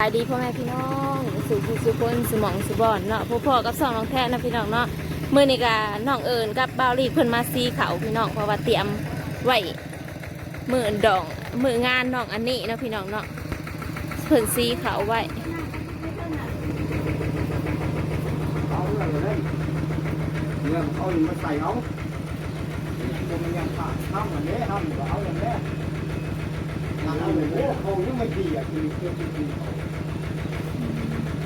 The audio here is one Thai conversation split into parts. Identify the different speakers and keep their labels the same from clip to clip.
Speaker 1: สายดีพ่อแม่พี่น้องสู่ผู้สุคนสมองสุบอนเนาะพ่อพ่อกับสองน้องแท้นะพี่น้องเนาะมื่อนี้กาน้องเอิญกับบ่าวลีเพิ่นมาซีเขาพี่น้องเพราะว่าเตรียมไว้มือดองมืองานน้องอันนี้นะพี่น้องเนาะเพิ่นซีเขาไว้
Speaker 2: เอาเรื่องเลยเรื่องเอามาใส่เอามันยังขาดข้ามอันนี้ข้ามก็เอาอย่างนี้งานเอาเลยโอ้เขายังไม่ดีอะคือคือคือ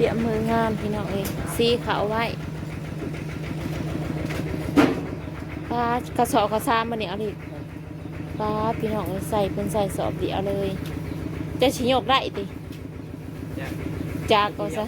Speaker 2: เตรียม
Speaker 1: มืองานพี่น้องเอ้ยซีเขาไว้ปลากระสอบกระซามมาเนี่ยเอาดิปลาพี่น้องเอ้ยใส่เพิ่นใส่สอบเดียวเลย จะชิยกได้ติจากก็ซะ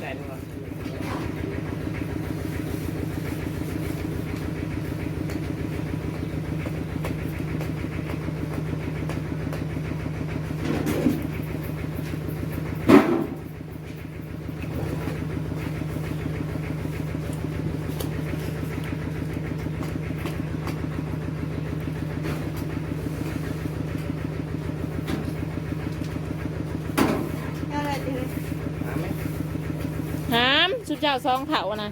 Speaker 1: หาม สุดเจ้าซองเถานะ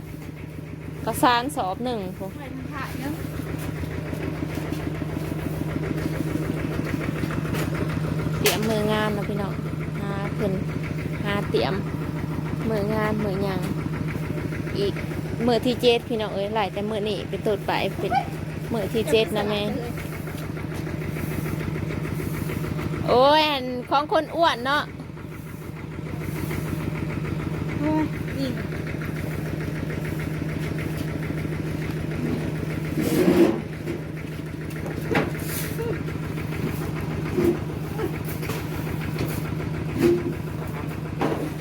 Speaker 1: กระซานสอบหนึ่งพวกเตรียมมืองานนะพี่น้องหาเพิ่นหาเตรียมมืองานมือหยังอีกมือที่เจ็ดพี่น้องเอ้ยหลายแต่มือนี่ไปตดไปเป็นมือที่เจ็ดนะแม่โอ้ยของคนอ้วนเนาะ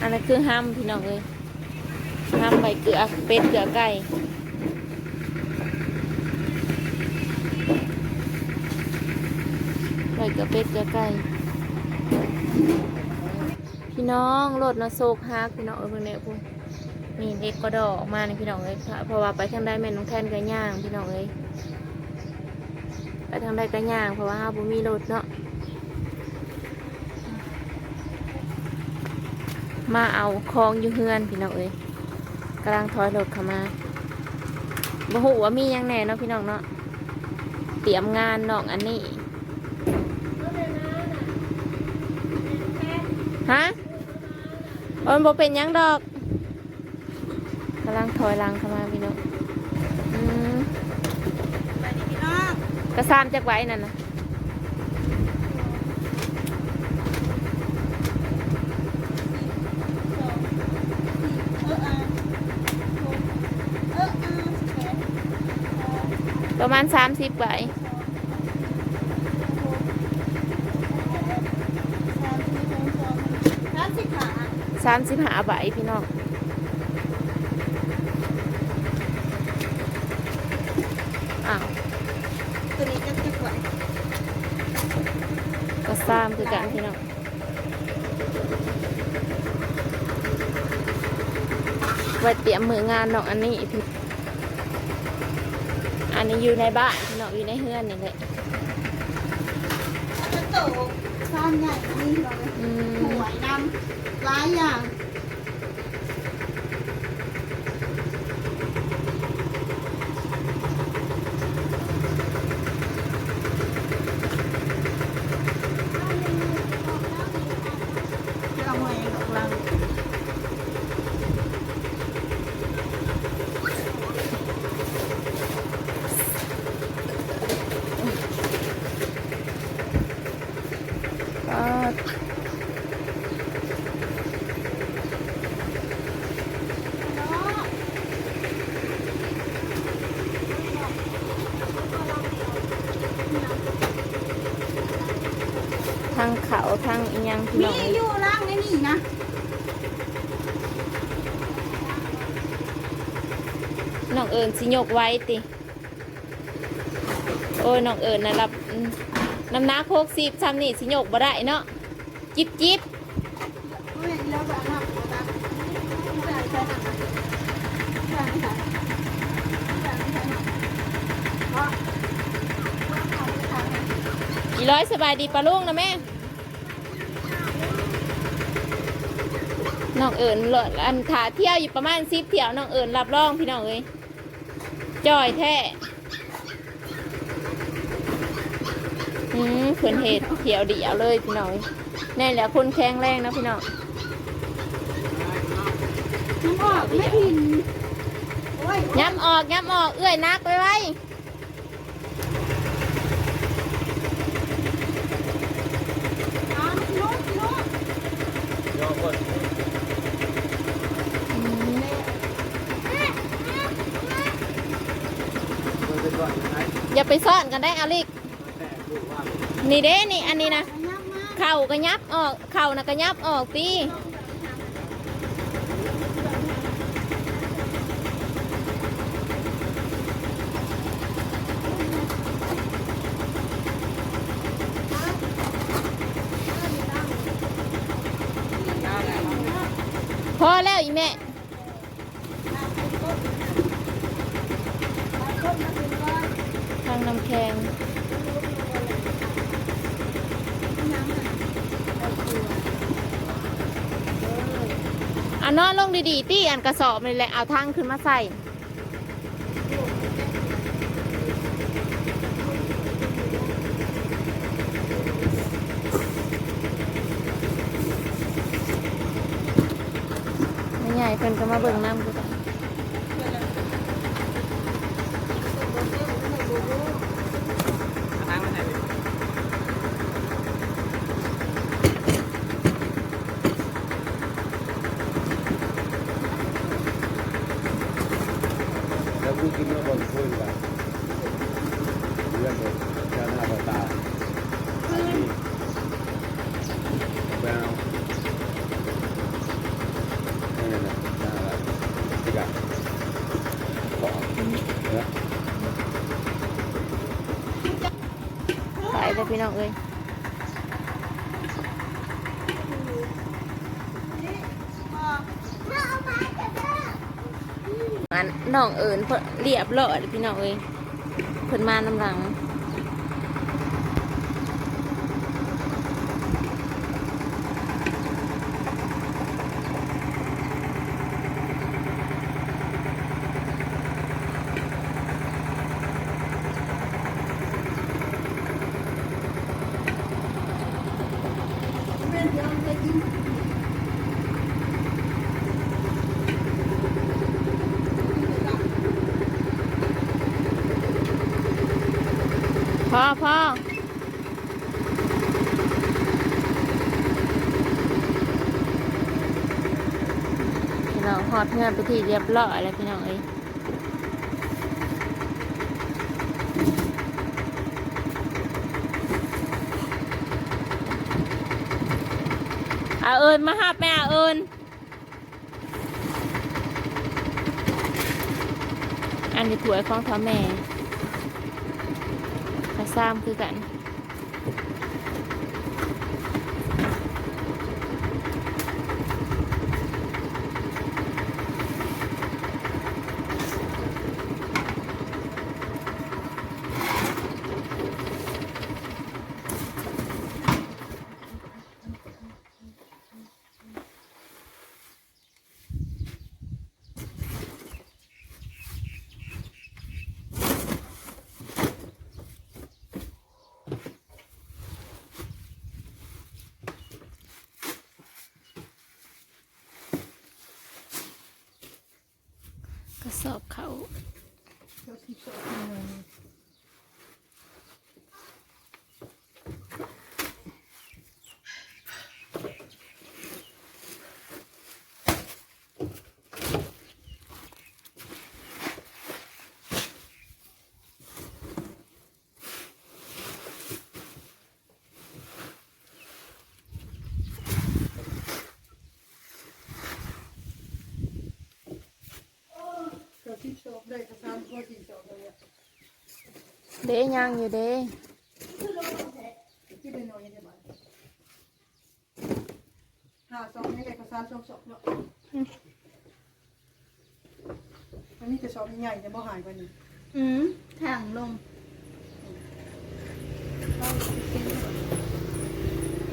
Speaker 1: อันนั้นคือห้ามพี่น้องเลยห้ามใบเกลือเป็ดเกลือไก่ใบเกลือเป็ดเกลือไก่พี่น้องรถนะโซกฮักพี่น้องเอ้ยเพิ่งเนี่ยพูนี่เด็กก็ดอกมาในพี่น้องเลยเพราะว่าไปทางใดแม่น้องแทนก็ย่างพี่น้องเลยไปทางใดก็ย่างเพราะว่าเราบ่มีรถเนาะ มาเอาคองอยู่เฮือนพี่น้องเอ้ยกำลังถอยรถเข้ามาบ่ฮู้ว่ามีหยังแหน่เนาะพี่น้องเนาะเตรียมงานน้องอันนี้ฮะมันบ่เป็นหยังดอกกำลังถอยหลังเข้ามาพี่น้องอืมกระซามจากไว้นั่นนะ มาณสามสิบใบสามสิบห้าใบพี่น้องอ้าวก็ซ้ำคือกันพี่น้องไว้เตรียมมืองานน้องอันนี้พี่ นนี้อยู่ในบ้านพี่น้องอยู่ในเฮือนนี่แหละ
Speaker 3: จะโตซ้ำใหญ่นี่เรา
Speaker 1: อืม
Speaker 3: หวยดำหลายอย่าง
Speaker 1: ทางเขาทางอีหยังพี่
Speaker 3: มี
Speaker 1: น้องเอ้ย
Speaker 3: อยู่ล่างในนี่นะ
Speaker 1: น้องเอิญสิยกไว้ติ โอ้ยน้องเอิญนะรับอืมน้ำหนักหกสิบซ้ำนี่สิยกบ่ได้เนาะจิบจิบ
Speaker 3: โอ้ยแล้วแบบนั้นแบบแบบใช่ไหมใช่ไหมแบบใช่ไหมเพราะ
Speaker 1: อีร้อยสบายดีปะลุงนะแม่น้องเอิญเลดอันขาเที่ยวอยู่ประมาณสิบเที่ยวน้องเอิญรับรองพี่น้องเอ้ยจอยแท้อืมเพื่อนเหตุเที่ยวเดียวเลยพี่น้องเอ้ยแน่แหละคนแข็งแรงนะพี่น้อง
Speaker 3: น้ำออกไม่พินโอ้ย
Speaker 1: ย้ำออกย้ำออกเอื้อยนักไว้ไว้
Speaker 3: น้ำลุกลุก
Speaker 2: ยอมก่อน
Speaker 1: อืม
Speaker 2: มันเป็นก่อน ไป
Speaker 1: ซ่อนกันได้อาลิกนี่เด้นี่อันนี้นะเข่าก็ยับออกเข่านะก็ยับออกตี พอแล้วอีแม่ ทางน้ำแข็ง อันนอนลงดีๆตี้อันกระสอบนี่แหละเอาทางขึ้นมาใส่ไม่ใหญ่เพิ่นก็มาเบิ่งน้ำกูกัน
Speaker 2: ทางไหน แล้ว กูกินแล้วบนคุยกันเรื่องเลยเจ้าหน้าตาแบลนี่นะนะที่กันขอนะ
Speaker 1: ไปเลยพี่น้องเอ้ยอั น้องเอิญเพิ่นเรียบร้อยเลยพี่น้องเอ้ยเพิ่นมาน้ำหลัง พ่อพี่น้องหอดเงินไปที่เรียบร้อยแล้วพี่น้องเอ้ยอาเอิญมาหับแม่อาเอิญอันนี้ถวยของพ่อแม่ Assam คือกัน ระซ้ำคื อบได้ก็สามข้อังอยู่เด้
Speaker 4: นน้อยได้ไหมห้าสองนี่เลยก็สามสองสอบเนาะอันนี้จะสอบใหญ่จะบ่หายกว่านี่
Speaker 3: อืมแข็งลง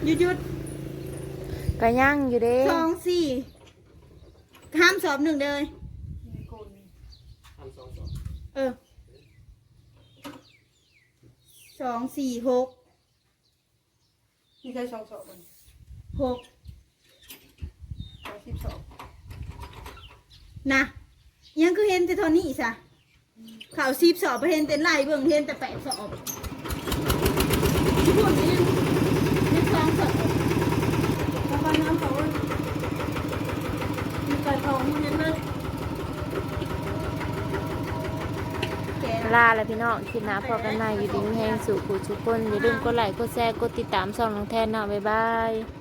Speaker 3: ยุดยุด
Speaker 1: กระย่างอยู่เด้
Speaker 3: สองสี่ห้ามสอบหนึ่งเลย เออสองสี่หก
Speaker 4: มีใครสองสอบมัน
Speaker 3: หก
Speaker 4: สองสิบสอง
Speaker 3: นะยังคือเห็นแต่เทอนี้ซะข่าวซีบสอบไปเห็นแต่ไล่เบิ่งเห็นแต่แปดสอบทุกคนนี่ยังสองสอบ
Speaker 4: แล้วบ้านน้ำเขามีไก่ทองมันยังเลย
Speaker 3: แก
Speaker 1: ลาแล้วพี่น้องคลิปหน้าพอกันใหม่อยู่ดีแห้งสู่ผู้ทุกคนอย่าลืมกดไลค์กดแชร์กดติดตามช่องน้องแทนเนาะบ๊ายบาย